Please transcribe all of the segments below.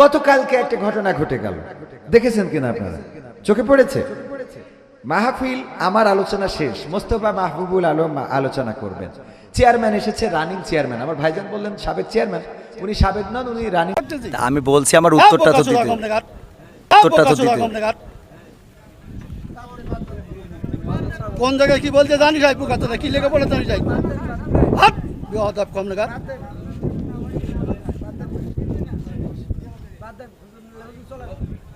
গতকালকে একটা ঘটনা ঘটে গেল। দেখেছেন কিনা আপনারা? চোখে পড়েছে? মাহফিল আমার আলোচনা শেষ। মোস্তফা মাহবুবুল আলম আলোচনা করবেন। চেয়ারম্যান এসেছে রানিং চেয়ারম্যান। আমার ভাইজান বললেন সাবেক চেয়ারম্যান। উনি সাবেক নন উনি রানিং আমি বলছি আমার উত্তরটা তো দিতে। উত্তরটা তো দিতে। কোন জায়গায় কি বলতে জানি যাই পুকাতে কি লেগে বলে জানি যাই বেহদাব কম নাগার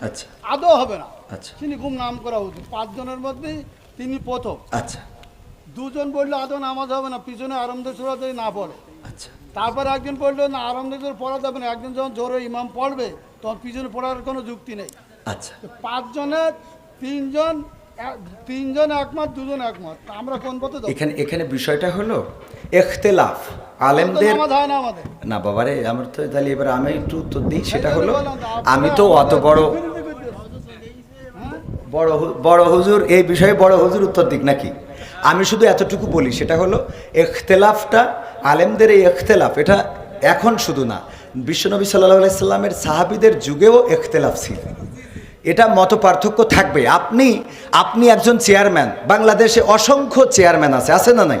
আচ্ছা। আদৌ হবে না। আচ্ছা। তিনি খুব নাম করা উচিত। পাঁচজনের মধ্যে তিনি প্রথম। আচ্ছা। দুজন বলল আদৌ নামাজ হবে না পিছনে আরামদের যদি না পড়ে। আচ্ছা। তারপর একজন বলল না আরামদের সুরা পড়া যাবে না। একজন যখন জোরে ইমাম পড়বে তখন পিছনে পড়ার কোনো যুক্তি নেই। আচ্ছা। পাঁচজনের তিনজন তিনজন একমত দুজন একমত। আমরা কোন পথে? এখানে এখানে বিষয়টা হলো এখতেলাফ। আলেমদের না বাবারে আমার তো তাহলে এবার আমি একটু উত্তর দিই সেটা হলো আমি তো অত বড়? বড় বড় হুজুর এই বিষয়ে বড় হুজুর উত্তর দিক নাকি? আমি শুধু এতটুকু বলি সেটা হলো এখতেলাফটা আলেমদের এই এখতেলাফ এটা এখন শুধু না বিশ্বনবী সাল্লাহ আলাইসাল্লামের সাহাবিদের যুগেও এখতেলাফ ছিল। এটা মত পার্থক্য থাকবে। আপনি আপনি একজন চেয়ারম্যান বাংলাদেশে অসংখ্য চেয়ারম্যান আছে আছে না নাই?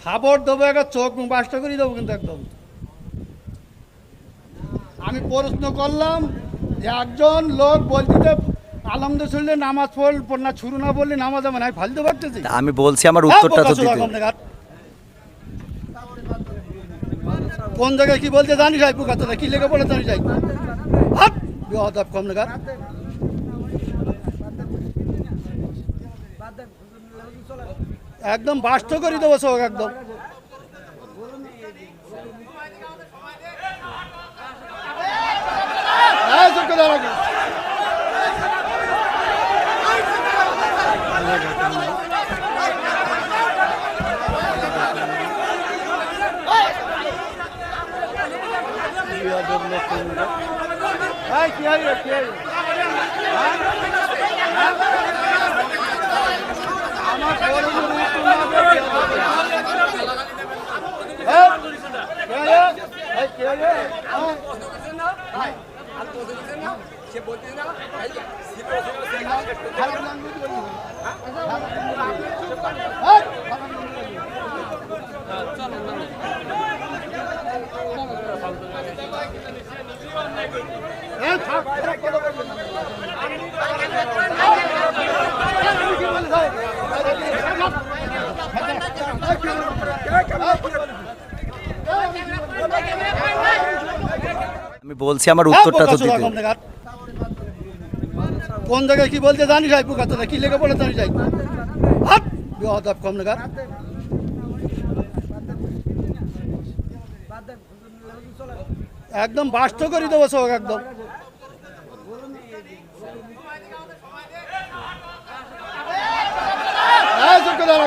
খাবার দেবো একটা চোখ মুখ বাসটা করে দেবো কিন্তু একদম। আমি প্রশ্ন করলাম যে একজন লোক বলতে আলমদে শুনলে নামাজ পড়ল না ছুরু না বললে নামাজ হবে না ফালতে পারতেছি আমি বলছি আমার উত্তরটা তো দিতে। কোন জায়গায় কি বলতে জানি যাই পুকাতে কি লেগে বলে জানি যাই বিহদাব কম নাগার একদম বাস্ত করে দেবো চোখ একদম Ay, que hay, que hay. থাক, থাক, কথা বলবি না। এই, কি বলিস, এই? এই, কি বলিস? এই, কি বলিস? আমি বলছি আমার উত্তরটা তো দিতে। কোন জায়গায় কি বলতে জানি যাই পোকা কি লেগে বলে জানিস যাই বিহদাব কম দেখার একদম বাস্ত করে দেবো সব একদম এই, চুপ করে দাঁড়া।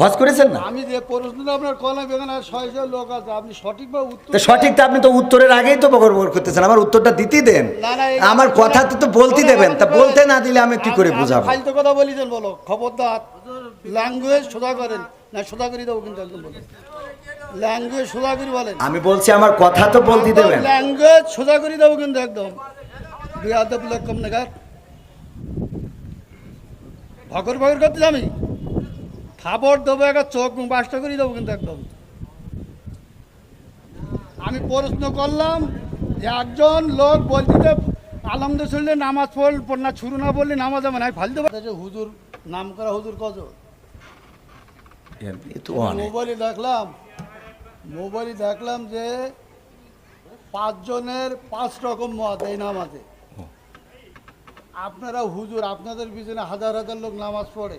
হজ করেছেন না? আমি যে প্রশ্নটা আপনার কলাম এখানে ছয়শো লোক আছে আপনি সঠিকভাবে উত্তর তো সঠিকটা আপনি তো উত্তরের আগেই তো বকর করতেছেন আমার উত্তরটা দিতেই দেন। না, না, আমার কথা তো তো বলতে দেবেন তা বলতে না দিলে আমি কি করে আপনি- বুঝাবো? ফালতু কথা বলিছেন বলো খবরদার। ল্যাঙ্গুয়েজ সোজা করেন। না সোজা করে দেবো কিন্তু একদম বলো। ল্যাঙ্গুয়েজ সোজা করে বলেন। আমি বলছি আমার কথা তো বলতে দেবেন। ল্যাঙ্গুয়েজ সোজা করে দেবো কিন্তু একদম। বিয়াদব লোক কম নাগার ভকর ভকর করতে আমি খাবার দেবো একটা চোখ মুখ বাসটা করে দেবো কিন্তু একদম। আমি প্রশ্ন করলাম যে একজন লোক বলতে আলমদের শুনলে নামাজ পড়ল না ছুরু না বললে নামাজ হবে না ফালতে পারছি হুজুর নাম করা হুজুর কত মোবাইলে দেখলাম মোবাইলে দেখলাম যে পাঁচজনের পাঁচ রকম মত এই নামাজে। আপনারা হুজুর আপনাদের পিছনে হাজার হাজার লোক নামাজ পড়ে।